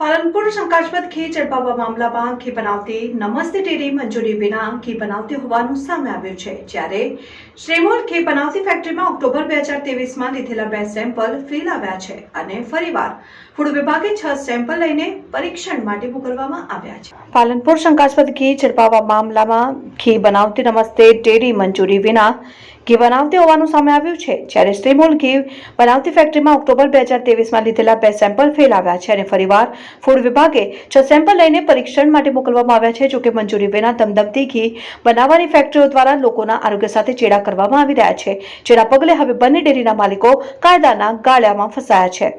પાલનપુર શંકાસ્પદ ખી ઝડપાવવા મામલામાં ખી બનાવતી નમસ્તે ડેરી મંજૂરી વિના ખી બનાવતી હોવાનું સામે આવ્યું છે. જ્યારે શ્રીમોલ ખી બનાવતી ફેક્ટરીમાં ઓક્ટોબર બે હજાર તેવીસમાં લીધેલા બે સેમ્પલ ફેલ આવ્યા છે અને ફરીવાર ફૂડ વિભાગે છ સેમ્પલ લઈને પરીક્ષણ માટે મોકલવામાં આવ્યા છે. પાલનપુર શંકાસ્પદ ઘી ઝડપાવવા મામલામાં ઘી બનાવતી નમસ્તે ડેરી મંજૂરી વિના ઘી બનાવતી હોવાનું સામે આવ્યું છે. જ્યારે સ્ટીમોલ ઘી બનાવતી ફેક્ટરીમાં ઓક્ટોબર બે હજાર તેવીસમાં લીધેલા બે સેમ્પલ ફેલ આવ્યા છે અને ફરીવાર ફૂડ વિભાગે છ સેમ્પલ લઈને પરીક્ષણ માટે મોકલવામાં આવ્યા છે. જોકે મંજૂરી વિના ધમધમતી ઘી બનાવવાની ફેક્ટરીઓ દ્વારા લોકોના આરોગ્ય સાથે ચેડા કરવામાં આવી રહ્યા છે. જેના પગલે હવે બંને ડેરીના માલિકો કાયદાના ગાળ્યામાં ફસાયા છે.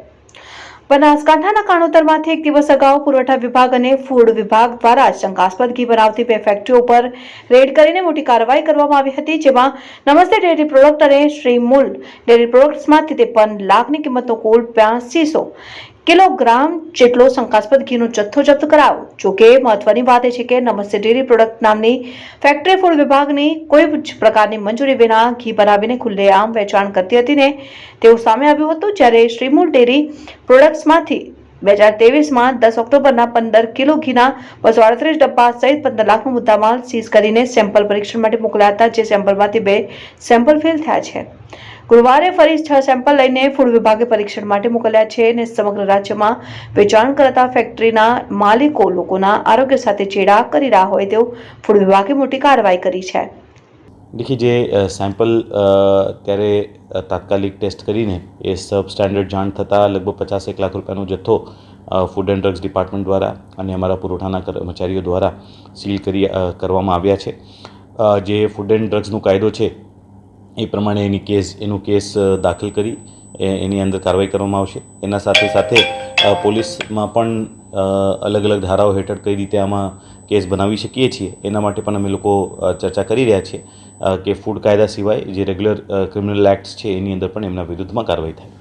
બનાસકાંઠાના કાણોતરમાંથી એક દિવસ અગાઉ પુરવઠા વિભાગ અને ફૂડ વિભાગ દ્વારા શંકાસ્પદ ઘી બનાવતી બે ફેક્ટરીઓ પર રેડ કરીને મોટી કાર્યવાહી કરવામાં આવી હતી, જેમાં નમસ્તે ડેરી પ્રોડક્ટ અને શ્રીમૂલ ડેરી પ્રોડક્ટ્સમાંથી ત્રેપન લાખની કિંમતનો કુલ બ્યાસીસો કિલોગ્રામ જેટલો શંકાસ્પદ ઘીનો જથ્થો જપ્ત કરાયો. જોકે મહત્વની વાત એ છે કે નમસ્તે ડેરી પ્રોડક્ટ નામની ફેક્ટરી ફૂડ વિભાગની કોઈ જ પ્રકારની મંજૂરી વિના ઘી બનાવીને ખુલ્લેઆમ વેચાણ કરતી હતી ને તેવું સામે આવ્યું હતું જ્યારે શ્રીમૂલ ડેરી પ્રોડક્ટ્સમાંથી બે હજાર તેવીસમાં દસ ઓક્ટોબરના પંદર કિલો ઘીના બસો અડત્રીસ ડબ્બા સહિત પંદર લાખનો મુદ્દામાલ સીઝ કરીને સેમ્પલ પરીક્ષણ માટે મોકલ્યા હતા, જે સેમ્પલમાંથી બે સેમ્પલ ફેલ થયા છે. ગુરુવારે ફરી છ સેમ્પલ લઈને ફૂડ વિભાગે પરીક્ષણ માટે મોકલ્યા છે અને સમગ્ર રાજ્યમાં વેચાણ કરતા ફેક્ટરીના માલિકો લોકોના આરોગ્ય સાથે ચેડા કરી રહ્યા હોય તેવું ફૂડ વિભાગે મોટી કાર્યવાહી કરી છે. દેખી જે સેમ્પલ અત્યારે ત્યારે તાત્કાલિક ટેસ્ટ કરીને એ સબ સ્ટેન્ડર્ડ જાણ થતાં લગભગ પચાસેક લાખ રૂપિયાનો જથ્થો ફૂડ એન્ડ ડ્રગ્સ ડિપાર્ટમેન્ટ દ્વારા અને અમારા પુરવઠાના કર્મચારીઓ દ્વારા સીલ કરી કરવામાં આવ્યા છે. જે ફૂડ એન્ડ ડ્રગ્સનો કાયદો છે એ પ્રમાણે એની કેસ, એનું કેસ દાખલ કરી એની અંદર કાર્યવાહી કરવામાં આવશે. એના સાથે સાથે પોલીસમાં પણ અલગ અલગ ધારાઓ હેઠળ કઈ રીતે આમાં કેસ બનાવી શકીએ છીએ, એના માટે પણ અમે લોકો ચર્ચા કરી રહ્યા છીએ કે ફૂડ કાયદા સિવાય જે રેગ્યુલર ક્રિમિનલ એક્ટ્સ છે, એની અંદર પણ એમના વિરુદ્ધમાં કાર્યવાહી થાય.